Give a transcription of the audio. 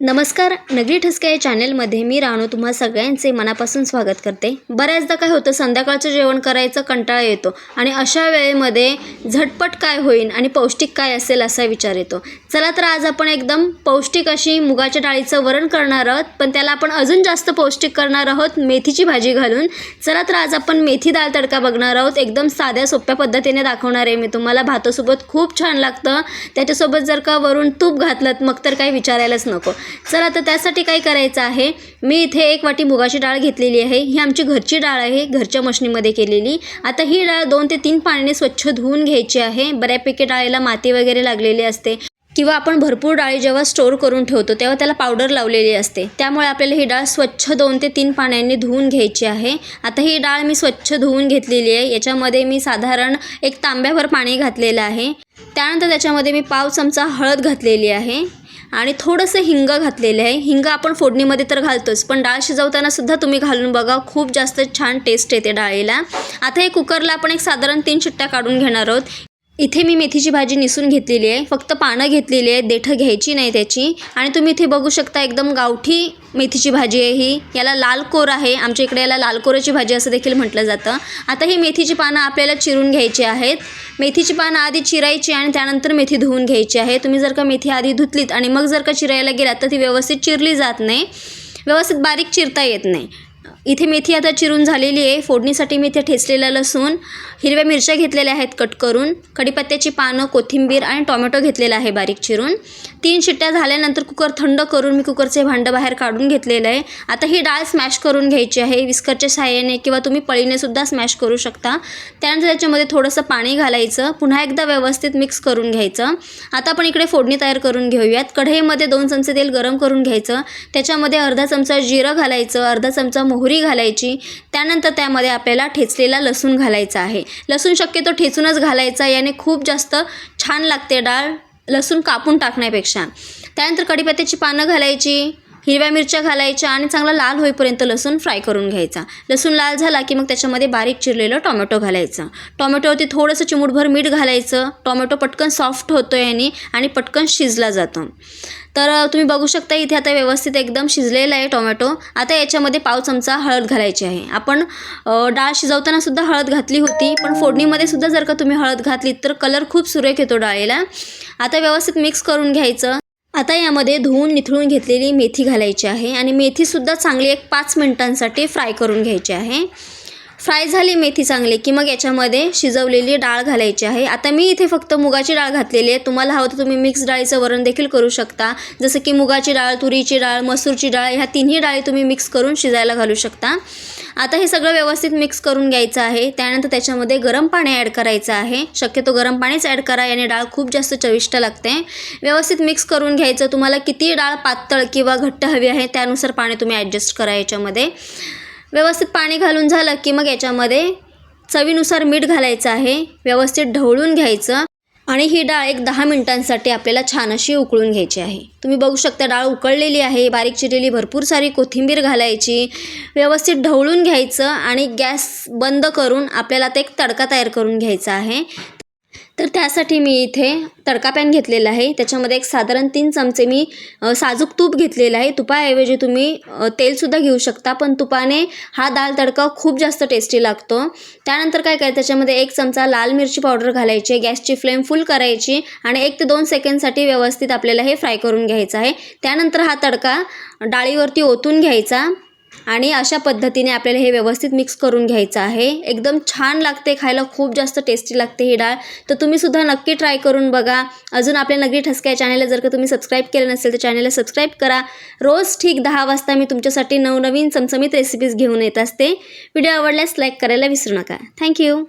नमस्कार नगरी ठसका या चॅनेलमध्ये मी राणू तुम्हा सगळ्यांचे मनापासून स्वागत करते. बऱ्याचदा काय होतं संध्याकाळचं जेवण करायचं कंटाळा येतो आणि अशा वेळेमध्ये झटपट काय होईल आणि पौष्टिक काय असेल असा विचार येतो. चला तर आज आपण एकदम पौष्टिक अशी मुगाच्या डाळीचं वरण करणार आहोत पण त्याला आपण अजून जास्त पौष्टिक करणार आहोत मेथीची भाजी घालून. चला तर आज आपण मेथी डाळ तडका बघणार आहोत. एकदम साध्या सोप्या पद्धतीने दाखवणार आहे मी तुम्हाला. भातासोबत खूप छान लागतं. त्याच्यासोबत जर का वरून तूप घातलं मग तर काही विचारायलाच नको. चला तर त्यासाठी काय करायचं आहे? मी इथे एक वाटी मुगाची डाळ घेतलेली आहे. ही आमची घरची डाळ आहे. घरच्या मशनीमध्ये केलेली. आता ही डाळ दोन ते तीन पाण्याने स्वच्छ धुवून घ्यायची आहे. बऱ्यापैकी डाळीला माती वगैरे लागलेली असते. किंवा आपण भरपूर डाळी जेव्हा स्टोअर करून ठेवतो तेव्हा त्याला पावडर लावलेली असते. त्यामुळे आपल्याला ही डाळ स्वच्छ दोन ते तीन पाण्याने धुवून घ्यायची आहे. आता ही डाळ मी स्वच्छ धुवून घेतलेली आहे. याच्यामध्ये मी साधारण एक तांब्याभर पाणी घातलेलं आहे. त्यानंतर त्याच्यामध्ये मी पाव चमचा हळद घातलेली आहे. आणि थोडंसं हिंग घातलेलं आहे. हिंग आपण फोडणीमध्ये तर घालतोच पण डाळ शिजवताना सुद्धा तुम्ही घालून बघा खूप जास्त छान टेस्ट येते डाळीला. आता हे कुकरला आपण एक साधारण तीन शिट्ट्या काढून घेणार आहोत. इथे मी मेथीची भाजी निसून घेतलेली आहे. फक्त पानं घेतलेली आहे देठं घ्यायची नाही त्याची. आणि तुम्ही इथे बघू शकता एकदम गावठी मेथीची भाजी आहे ही. याला लाल कोर आहे. आमच्या इकडे याला लाल कोराची भाजी असं देखील म्हटलं जातं. आता ही मेथीची पानं आपल्याला चिरून घ्यायची आहेत. मेथीची पानं आधी चिरायची आणि त्यानंतर मेथी धुवून घ्यायची आहे. तुम्ही जर का मेथी आधी धुतलीत आणि मग जर का चिरायला गेलात तर ती व्यवस्थित चिरली जात नाही. व्यवस्थित बारीक चिरता येत नाही. इथे मेथी आता चिरून झालेली आहे. फोडणीसाठी मी इथे ठेचलेलं लसूण हिरव्या मिरच्या घेतलेल्या आहेत कट करून कढीपत्त्याची पानं कोथिंबीर आणि टोमॅटो घेतलेला आहे बारीक चिरून. तीन शिट्ट्या झाल्यानंतर कुकर थंड करून मी कुकरचे भांडं बाहेर काढून घेतलेलं आहे. आता ही डाळ स्मॅश करून घ्यायची आहे. विस्करच्या सहाय्याने किंवा तुम्ही पळीनेसुद्धा स्मॅश करू शकता. त्यानंतर त्याच्यामध्ये थोडंसं पाणी घालायचं. पुन्हा एकदा व्यवस्थित मिक्स करून घ्यायचं. आता आपण इकडे फोडणी तयार करून घेऊयात. कढईमध्ये दोन चमचे तेल गरम करून घ्यायचं. त्याच्यामध्ये अर्धा चमचा जिरं घालायचं. अर्धा चमचा मोहरी घालायची. त्यानंतर त्यामध्ये आपल्याला ठेचलेला लसूण घालायचा आहे. लसूण शक्यतो ठेचूनच घालायचा याने खूप जास्त छान लागते डाळ लसूण कापून टाकण्यापेक्षा. त्यानंतर कढीपत्त्याची पानं घालायची. हिरव्या मिरच्या घालायच्या आणि चांगला लाल होईपर्यंत लसूण फ्राय करून घ्यायचा. लसूण लाल झाला की मग त्याच्यामध्ये बारीक चिरलेलं टोमॅटो घालायचं. टोमॅटोवरती थोडंसं चिमूटभर मीठ घालायचं. टोमॅटो पटकन सॉफ्ट होतो याने आणि पटकन शिजला जातो. तर तुम्ही बघू शकता इथे आता व्यवस्थित एकदम शिजलेलं आहे टोमॅटो. आता याच्यामध्ये पाव चमचा हळद घालायची आहे. आपण डाळ शिजवताना सुद्धा हळद घातली होती पण फोडणीमध्ये सुद्धा जर का तुम्ही हळद घातली तर कलर खूप सुरेख येतो डाळीला. आता व्यवस्थित मिक्स करून घ्यायचं. आता यामध्ये धुवून निथळून घेतलेली मेथी घालायची आहे आणि मेथीसुद्धा चांगली एक पाच मिनटांसाठी फ्राय करून घ्यायची आहे. फ्राय झाली मेथी चांगली की मग याच्यामध्ये शिजवलेली डाळ घालायची आहे. आता मी इथे फक्त मुगाची डाळ घातलेली आहे. तुम्हाला हवं तर तुम्ही मिक्स डाळीचं वरण देखील करू शकता. जसं की मुगाची डाळ तुरीची डाळ मसूरची डाळ ह्या तिन्ही डाळी तुम्ही मिक्स करून शिजायला घालू शकता. आता हे सगळं व्यवस्थित मिक्स करून घ्यायचं आहे. त्यानंतर त्याच्यामध्ये गरम पाणी ॲड करायचं आहे. शक्यतो गरम पाणीच ॲड करा याने डाळ खूप जास्त चविष्ट लागते. व्यवस्थित मिक्स करून घ्यायचं. तुम्हाला किती डाळ पातळ किंवा घट्ट हवी आहे त्यानुसार पाणी तुम्ही ॲडजस्ट करा याच्यामध्ये. व्यवस्थित पाणी घालून झालं की मग याच्यामध्ये चवीनुसार मीठ घालायचं आहे. व्यवस्थित ढवळून घ्यायचं. आणि ही डाळ एक दहा मिनटांसाठी आपल्याला छान अशी उकळून घ्यायची आहे. तुम्ही बघू शकता डाळ उकळलेली आहे. बारीक चिरलेली भरपूर सारी कोथिंबीर घालायची. व्यवस्थित ढवळून घ्यायचं आणि गॅस बंद करून आपल्याला ते एक तडका तयार करून घ्यायचा आहे. तर त्यासाठी मी इथे तडका पॅन घेतलेला आहे. त्याच्यामध्ये एक साधारण तीन चमचे मी साजूक तूप घेतलेलं आहे. तुपाऐवजी तुम्ही तेलसुद्धा घेऊ शकता पण तुपाने हा दाल तडका खूप जास्त टेस्टी लागतो. त्यानंतर काय काय त्याच्यामध्ये एक चमचा लाल मिरची पावडर घालायची गॅसची फ्लेम फुल करायची आणि एक ते दोन सेकंडसाठी व्यवस्थित आपल्याला हे फ्राय करून घ्यायचं आहे. त्यानंतर हा तडका डाळीवरती ओतून घ्यायचा. आणि अशा पद्धतीने आपल्याला हे व्यवस्थित मिक्स करून घ्यायचं आहे. एकदम छान लागते खायला खूप जास्त टेस्टी लागते ही डाळ. तर तुम्हीसुद्धा नक्की ट्राय करून बघा. अजून आपल्या नगरी ठसक्या चॅनलला जर का तुम्ही सबस्क्राईब केलं नसेल तर चॅनलला सबस्क्राईब करा. रोज ठीक दहा वाजता मी तुमच्यासाठी नवनवीन चमचमीत रेसिपीज घेऊन येत असते. व्हिडिओ आवडल्यास लाईक करायला विसरू नका. थँक्यू